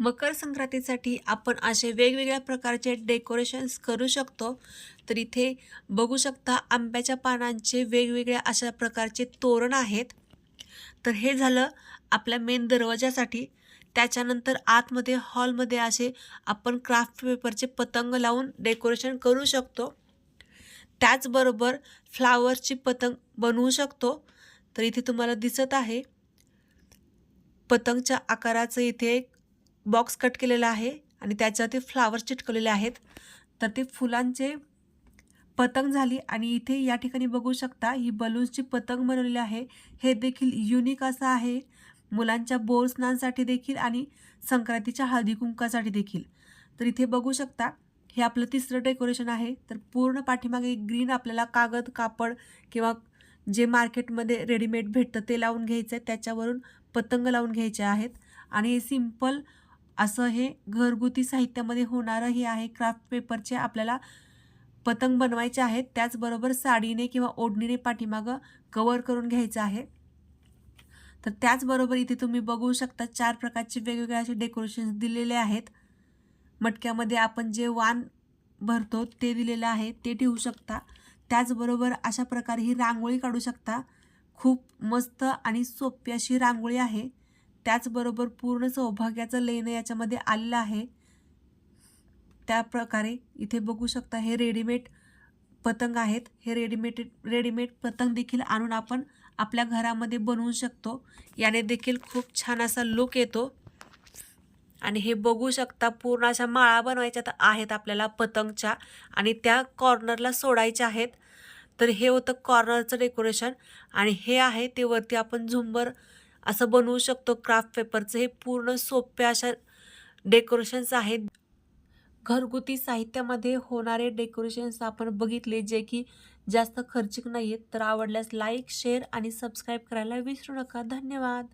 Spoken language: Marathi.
मकर संक्रांतीसाठी आपण असे वेगवेगळ्या प्रकारचे डेकोरेशन्स करू शकतो. तर इथे बघू शकता आंब्याच्या पानांचे वेगवेगळ्या अशा प्रकारचे तोरण आहेत. तर हे झालं आपल्या मेन दरवाजासाठी त्याच्यानंतर आतमध्ये हॉलमध्ये असे आपण क्राफ्ट पेपरचे पतंग लावून डेकोरेशन करू शकतो. त्याचबरोबर फ्लावरची पतंग बनवू शकतो. तर इथे तुम्हाला दिसत आहे. पतंगच्या आकाराचं इथे एक बॉक्स कट केलेला आहे आणि त्याच्यावरती फ्लावर चिटकवलेले आहेत. तर ते फुलांचे पतंग झाली आणि इथे या ठिकाणी बघू शकता ही बलून्सची पतंग बनवलेली आहे. हे देखील युनिक असं आहे. मुलांच्या बोर स्नानसाठी देखील आणि संक्रांतीच्या हळदी कुंकासाठी देखील. तर इथे बघू शकता हे आपलं तिसरं डेकोरेशन आहे. तर पूर्ण पाठीमागे ग्रीन आपल्याला कागद कापड किंवा जे मार्केटमध्ये रेडीमेड भेटतं ते लावून घ्यायचं आहे त्याच्यावरून पतंग लावून घ्यायचे आहेत. आणि हे सिंपल असं हे घरगुती साहित्यामध्ये होणारं हे आहे. क्राफ्ट पेपरचे आपल्याला पतंग बनवायचे आहेत. त्याचबरोबर साडीने किंवा ओढणीने पाठीमागं कवर करून घ्यायचं आहे. तर त्याचबरोबर इथे तुम्ही बघू शकता चार प्रकारचे वेगवेगळे असे डेकोरेशन्स दिलेले आहेत. मटक्यामध्ये आपण जे वाण भरतो ते दिलेलं आहे ते ठेवू शकता. त्याचबरोबर अशा प्रकारे ही रांगोळी काढू शकता. खूप मस्त आणि सोपी अशी रांगोळी आहे. त्याचबरोबर पूर्ण सौभाग्याचं लेणं याच्यामध्ये आलेलं आहे. त्या प्रकारे इथे बघू शकता हे रेडीमेड पतंग आहेत. हे रेडीमेड रेडीमेड पतंग देखील आणून आपण आपल्या घरामध्ये बनवू शकतो. याने देखील खूप छान असा लुक येतो. आणि हे बघू शकता पूर्ण अशा माळा बनवायच्या तर आहेत आपल्याला पतंगच्या आणि त्या कॉर्नरला सोडायच्या आहेत. तर हे होतं कॉर्नरचं डेकोरेशन आणि हे आहे ते वरती आपण झुंबर असं बनवू शकतो क्राफ्ट पेपरचं हे पूर्ण सोप्या अशा डेकोरेशन्स आहेत. घरगुती साहित्यामध्ये होणारे डेकोरेशन्स आपण बघितले जे की जास्त खर्चिक नाही आहेत तर आवडल्यास लाईक शेअर आणि सबस्क्राईब करायला विसरू नका. धन्यवाद!